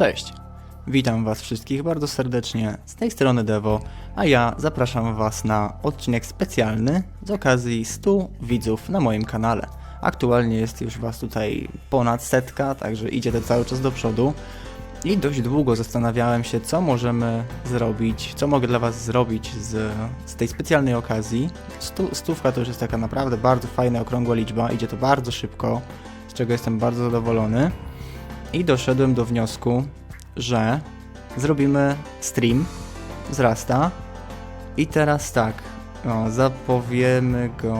Cześć! Witam Was wszystkich bardzo serdecznie z tej strony Devo, a ja zapraszam Was na odcinek specjalny z okazji 100 widzów na moim kanale. Aktualnie jest już Was tutaj ponad setka, także idzie to cały czas do przodu. I dość długo zastanawiałem się, co możemy zrobić, co mogę dla Was zrobić z, z tej specjalnej okazji. Stu, stówka to już jest taka naprawdę bardzo fajna, okrągła liczba, idzie to bardzo szybko, z czego jestem bardzo zadowolony. I doszedłem do wniosku, że zrobimy stream z Rasta. I teraz tak, o, zapowiemy go.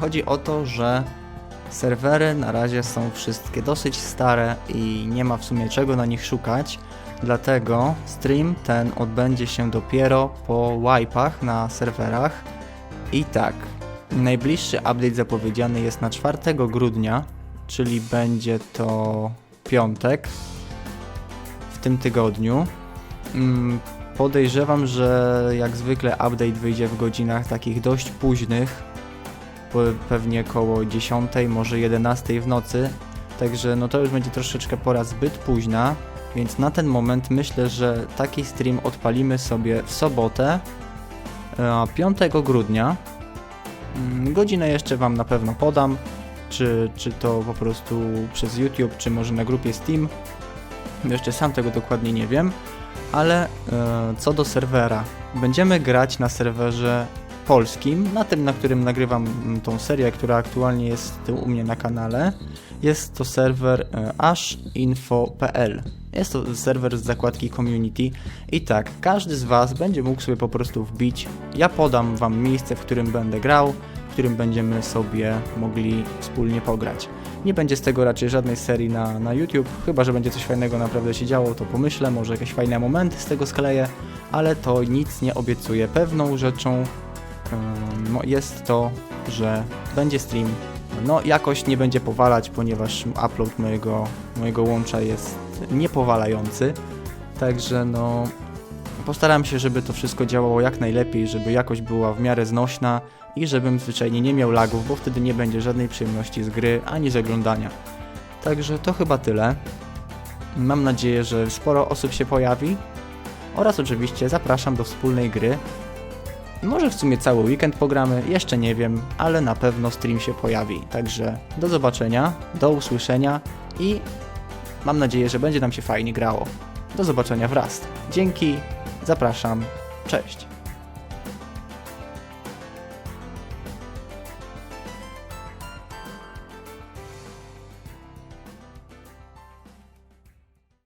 Chodzi o to, że serwery na razie są wszystkie dosyć stare i nie ma w sumie czego na nich szukać. Dlatego stream ten odbędzie się dopiero po wipe'ach na serwerach. I tak, najbliższy update zapowiedziany jest na 4 grudnia, czyli będzie to piątek w tym tygodniu. Mm, Podejrzewam, że jak zwykle update wyjdzie w godzinach takich dość późnych, pewnie koło 10, może 11 w nocy. Także no to już będzie troszeczkę pora zbyt późna, więc na ten moment myślę, że taki stream odpalimy sobie w sobotę, e, 5 grudnia. Mm, Godzinę jeszcze Wam na pewno podam, czy, czy to po prostu przez YouTube, czy może na grupie Steam. Jeszcze sam tego dokładnie nie wiem, ale e, co do serwera, będziemy grać na serwerze polskim, na tym, na którym nagrywam mm, tą serię, która aktualnie jest tu u mnie na kanale. Jest to serwer e, ashinfo.pl. Jest to serwer z zakładki community i tak, każdy z Was będzie mógł sobie po prostu wbić. Ja podam Wam miejsce, w którym będę grał, którym będziemy sobie mogli wspólnie pograć. Nie będzie z tego raczej żadnej serii na, na YouTube, chyba że będzie coś fajnego naprawdę się działo, to pomyślę, może jakieś fajne momenty z tego skleję, ale to nic nie obiecuję. Pewną rzeczą no, jest to, że będzie stream. No, jakość nie będzie powalać, ponieważ upload mojego, mojego łącza jest niepowalający. Także no, postaram się, żeby to wszystko działało jak najlepiej, żeby jakość była w miarę znośna i żebym zwyczajnie nie miał lagów, bo wtedy nie będzie żadnej przyjemności z gry ani z oglądania. Także to chyba tyle. Mam nadzieję, że sporo osób się pojawi oraz oczywiście zapraszam do wspólnej gry. Może w sumie cały weekend pogramy, jeszcze nie wiem, ale na pewno stream się pojawi. Także do zobaczenia, do usłyszenia i mam nadzieję, że będzie nam się fajnie grało. Do zobaczenia wraz. Dzięki, zapraszam, cześć.